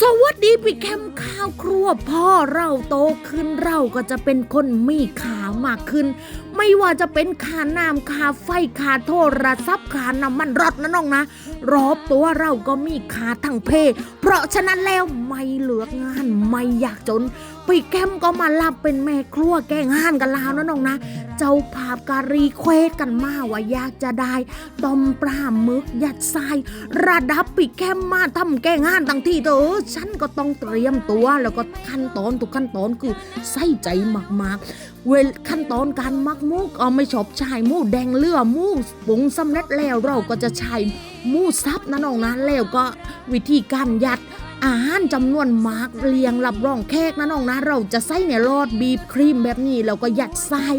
สวัสดีพี่แคมข้าวครัวพ่อเราโตขึ้นเราก็จะเป็นคนมีขามากขึ้นไม่ว่าจะเป็นค่าน้ำค่าไฟค่าโทรศัพท์ค่าน้ำมันรถนะน้องนะ รอบตัวเราก็มีค่าทั้งเพ เพราะฉะนั้นแล้วไม่เหลืองานไม่อยากจนพี่แคมก็มารับเป็นแม่ครัวแกงานกันแล้วนะน้องนะ เจ้าภาพการีเควสกันมาว่าอยากจะได้ต้มปลาหมึกยัดทรายระดับปีกแคมมาทำแกงห้านตั้งที่เถอฉันก็ต้องเตรียมตัวแล้วก็ขั้นตอนทุกขั้นตอนคือใส่ใจมากๆ เวลขั้นตอนการมักมูกเอาไม่ชอบใช้หมูแดงเลือมูปุงสำเร็จแล้วเราก็จะใช้มูซับนะน้องนะแล้วก็วิธีการยัด อาหารจำนวนมากเรียงรับรองแขกนะน้องนะ เราจะใส่ในรอดบีบครีมแบบนี้แล้วก็ยัดทราย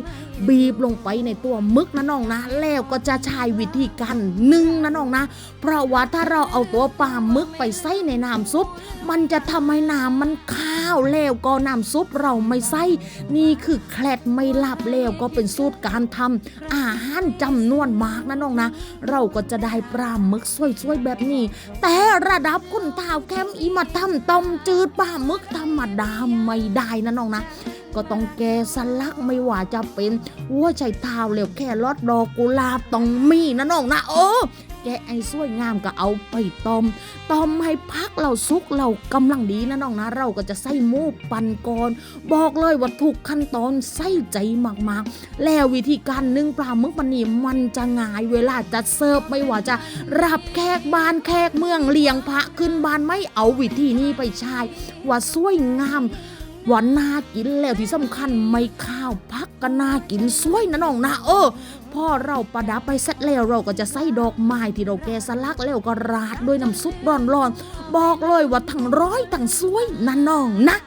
บีบลงไปในตัวมึกนะน้องนะ แล้วก็จะใช้วิธีการนึ่งนะน้องนะ เพราะว่าถ้าเราเอาตัวปลาหมึกไปใส่ในน้ำซุป มันจะทำให้น้ำมันข้าวแล้วก็น้ำซุปเราไม่ใส่นี่คือแคลดไม่ลับแล้วก็เป็นสูตรการทำอาหารจำนวนมากนะน้องนะ เราก็จะได้ปลาหมึกสวยๆแบบนี้ แต่ระดับคุณท้าวแคมอีมมาทำต้มจืดปลาหมึกธรรมดาไม่ได้นะน้องนะ ก็ต้องแกสลักไม่ว่าจะเป็นวัวไชเท้าเหลวแค่รอดดอกกุหลาบต้องมีนะน้องนะโอ้ แกะไอ้สวยงามก็เอาไปต้มต้มให้พักเราสุกเรากำลังดีนะน้องนะเราก็จะใส่หมูปั่นก่อนบอกเลยว่าทุกขั้นตอนใส่ใจมากๆ แล้ววิธีการนึ่งปลาหมึกมันนี่มันจะง่ายเวลาจะเสิร์ฟไม่ว่าจะรับแขกบ้านแขกเมืองเลี้ยงพระขึ้นบ้านไม่เอาวิธีนี้ไปใช้ว่าสวยงาม หวานน่ากินแล้วที่สำคัญไม่ข้าวพักก็น่ากินสวยนะน้องนะเออพ่อเราประดับไปเสร็จแล้วเราก็จะใส่ดอกไม้ที่เราแกสลักแล้วก็ราดด้วยน้ำซุปร้อนๆบอกเลยว่าทั้งร้อยทั้งสวยนะน้องนะ